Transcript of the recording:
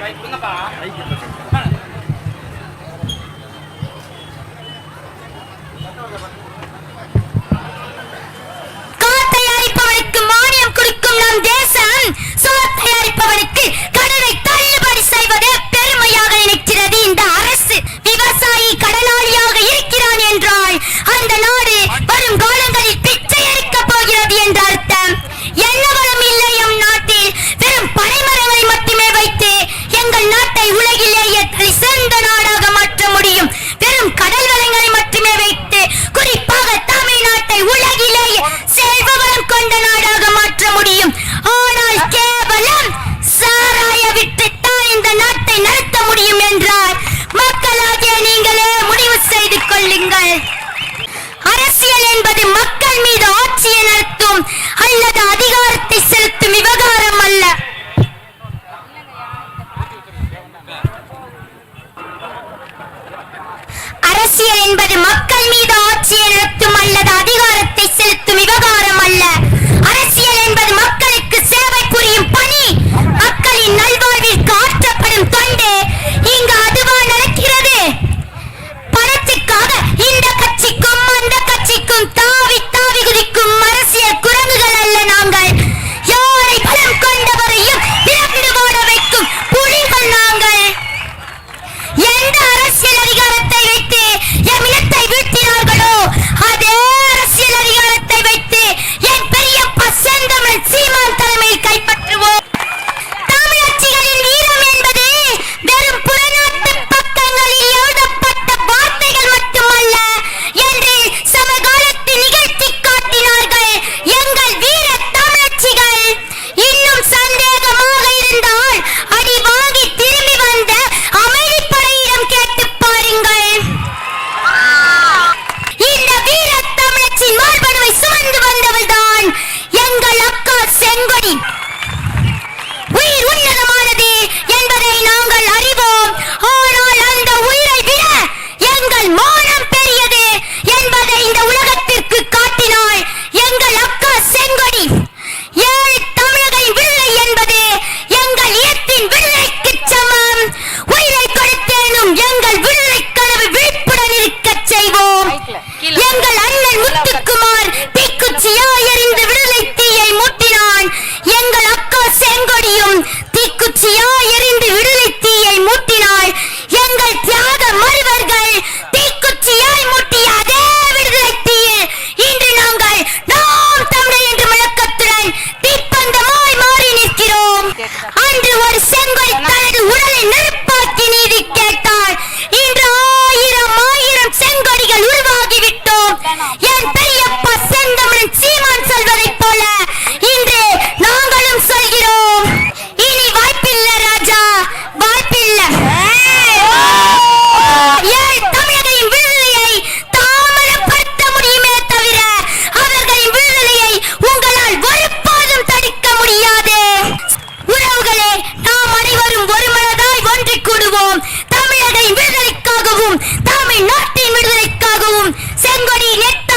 Kahit. என்பது மக்கள் மீது ஆட்சியை நடத்தும் அல்லது அதிகாரத்தை விடுதலைக்காகவும் தமிழ்நாட்டின் விடுதலைக்காகவும் செங்கொடி நெட்ட